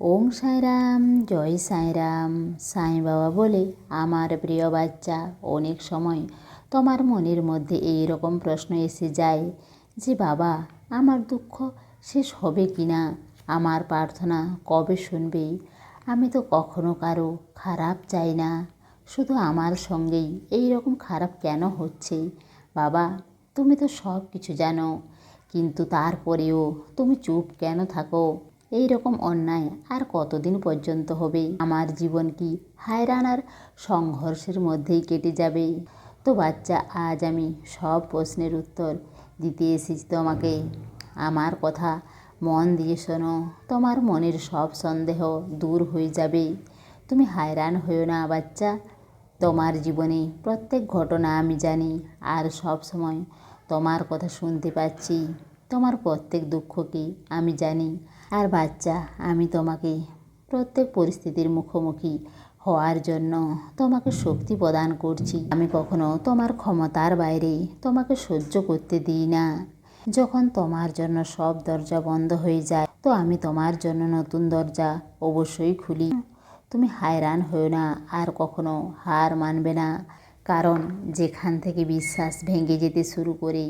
ওং সাইরাম, জয় সাইরাম। সাই বাবা বলে, আমার প্রিয় বাচ্চা, অনেক সময় তোমার মনের মধ্যে এই রকম প্রশ্ন এসে যায় যে, বাবা, আমার দুঃখ শেষ হবে কি না আমার প্রার্থনা কবে শুনবে? আমি তো কখনো কারও খারাপ চাই না। শুধু আমার সঙ্গেই এই রকম খারাপ কেন হচ্ছে? বাবা, তুমি তো সব কিছু জানো। কিন্তু তারপরেও তুমি চুপ কেন থাকো? এই রকম অন্যায় আর কতদিন পর্যন্ত হবে? আমার জীবন কি হায়রান আর সংঘর্ষের মধ্যেই কেটে যাবে? তো বাচ্চা, আজ আমি সব প্রশ্নের উত্তর দিতে এসেছি তোমাকে। আমার কথা মন দিয়ে শোনো। তোমার মনের সব সন্দেহ দূর হয়ে যাবে। তুমি হায়রান হয়েও না বাচ্চা। তোমার জীবনে প্রত্যেক ঘটনা আমি জানি আর সব সময় তোমার কথা শুনতে পাচ্ছি। তোমার প্রত্যেক দুঃখকে আমি জানি, আর বাচ্চা, আমি তোমাকে প্রত্যেক পরিস্থিতির মুখোমুখি হওয়ার জন্য তোমাকে শক্তি প্রদান করছি। আমি কখনো তোমার ক্ষমতার বাইরে তোমাকে সহ্য করতে দিই না। যখন তোমার জন্য সব দরজা বন্ধ হয়ে যায়, তো আমি তোমার জন্য নতুন দরজা অবশ্যই খুলি। তুমি হায়রান হও না, আর কখনো হার মানবে না। কারণ যেখান থেকে বিশ্বাস ভেঙে যেতে শুরু করে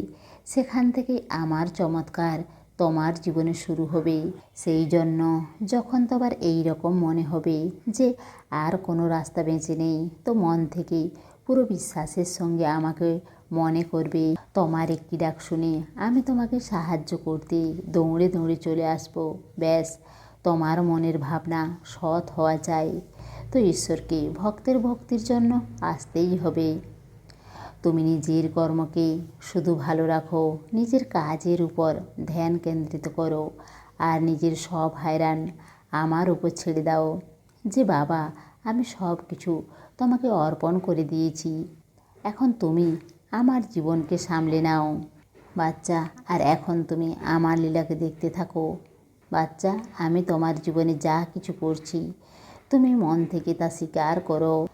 সেখান থেকে আমার চমৎকার তোমার জীবনে শুরু হবে। সেই জন্য যখন তোমার এই রকম মনে হবে যে আর কোনো রাস্তা বেঁচে নেই, তো মন থেকে পুরো বিশ্বাসের সঙ্গে আমাকে মনে করবে। তোমার একটি ডাক শুনে আমি তোমাকে সাহায্য করতে দৌড়ে দৌড়ে চলে আসব। ব্যাস, তোমার মনের ভাবনা সৎ হওয়া চাই। তো ঈশ্বরকে ভক্তের ভক্তির জন্য আসতেই হবে। তুমি নিজের কর্মকে শুধু ভালো রাখো, নিজের কাজের উপর ধ্যান কেন্দ্রিত করো আর নিজের সব হায়রান আমার উপর ছেড়ে দাও। যে বাবা, আমি সব কিছু তোমাকে অর্পণ করে দিয়েছি। এখন তুমি আমার জীবনকে সামলে নাও। বাচ্চা, আর এখন তুমি আমার লীলাকে দেখতে থাকো। বাচ্চা, আমি তোমার জীবনে যা কিছু করছি, তুমি মন থেকে তা স্বীকার করো।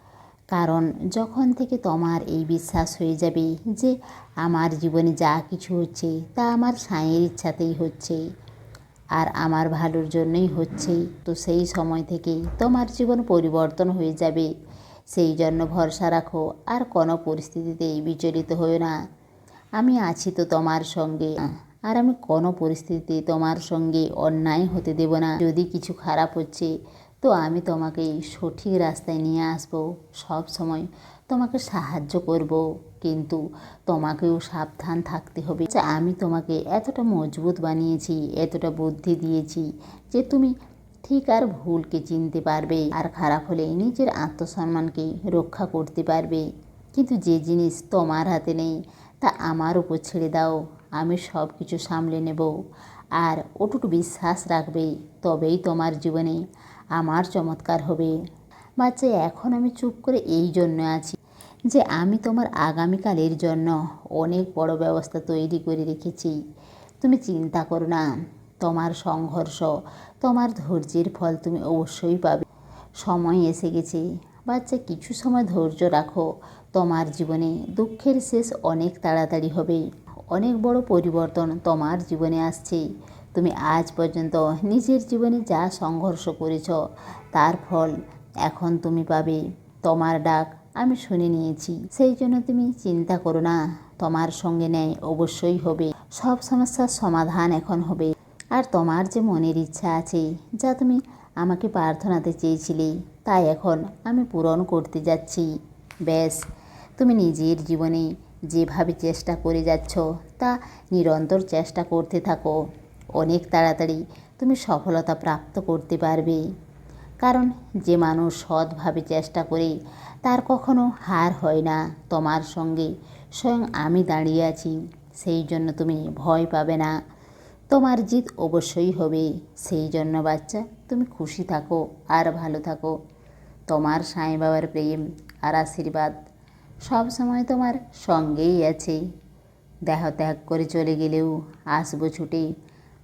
কারণ যখন থেকে তোমার এই বিশ্বাস হয়ে যাবে যে আমার জীবনে যা কিছু হচ্ছে, তা আমার সাঁয়ের ইচ্ছাতেই হচ্ছে আর আমার ভালোর জন্যই হচ্ছে, তো সেই সময় থেকেই তোমার জীবন পরিবর্তন হয়ে যাবে। সেই জন্য ভরসা রাখো আর কোনো পরিস্থিতিতেই বিচলিত হও না। আমি আছি তো তোমার সঙ্গে আর আমি কোনো পরিস্থিতিতে তোমার সঙ্গে অন্যায় হতে দেব না। যদি কিছু খারাপ হচ্ছে তো আমি তোমাকে সঠিক রাস্তায় নিয়ে আসব, সব সময় তোমাকে সাহায্য করব, কিন্তু তোমাকেও সাবধান থাকতে হবে। যে আমি তোমাকে এতটা মজবুত বানিয়েছি, এতটা বুদ্ধি দিয়েছি যে তুমি ঠিক আর ভুলকে চিনতে পারবে আর খারাপ হলে নিজের আত্মসম্মানকে রক্ষা করতে পারবে। কিন্তু যে জিনিস তোমার হাতে নেই, তা আমার উপর ছেড়ে দাও, আমি সব কিছু সামলে নেব। আর অটুট বিশ্বাস রাখবে, তবেই তোমার জীবনে আমার চমৎকার হবে। বাচ্চা এখন আমি চুপ করে এই জন্য আছি যে আমি তোমার আগামীকালের জন্য অনেক বড় ব্যবস্থা তৈরি করে রেখেছি। তুমি চিন্তা করো না, তোমার সংঘর্ষ, তোমার ধৈর্যের ফল তুমি অবশ্যই পাবে। সময় এসে গেছে। বাচ্চা, কিছু সময় ধৈর্য রাখো। তোমার জীবনে দুঃখের শেষ অনেক তাড়াতাড়ি হবে। অনেক বড় পরিবর্তন তোমার জীবনে আসছে। তুমি আজ পর্যন্ত নিজের জীবনে যা সংঘর্ষ করেছ, তার ফল এখন তুমি পাবে। তোমার ডাক আমি শুনে নিয়েছি, সেই জন্য তুমি চিন্তা করো না, তোমার সঙ্গে ন্যায় অবশ্যই হবে। সব সমস্যার সমাধান এখন হবে। আর তোমার যে মনের ইচ্ছা আছে, যা তুমি আমাকে প্রার্থনাতে চেয়েছিলে, তাই এখন আমি পূরণ করতে যাচ্ছি। ব্যাস, তুমি নিজের জীবনে যেভাবে চেষ্টা করে যাচ্ছ, তা নিরন্তর চেষ্টা করতে থাকো। অনেক তাড়াতাড়ি তুমি সফলতা প্রাপ্ত করতে পারবে। কারণ যে মানুষ সৎভাবে চেষ্টা করে, তার কখনো হার হয় না তোমার সঙ্গে। স্বয়ং আমি দাঁড়িয়ে আছি, সেই জন্য তুমি ভয় পাবে না। তোমার জিত অবশ্যই হবে, সেই জন্য বাচ্চা, তুমি খুশি থাকো আর ভালো থাকো। তোমার সাঁই বাবার প্রেম আর আশীর্বাদ সব সময় তোমার সঙ্গেই আছে। দেহ ত্যাগ করে চলে গেলেও আসব ছুটে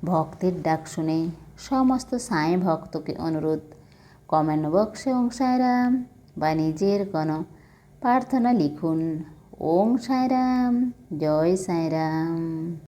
ভক্তের ডাক শুনে সমস্ত সাঁই ভক্তকে অনুরোধ। কমেন্ট বক্সে ওং সাইরাম, বা নিজের কোনো প্রার্থনা লিখুন। ওং সাইরাম, জয় সাইরাম।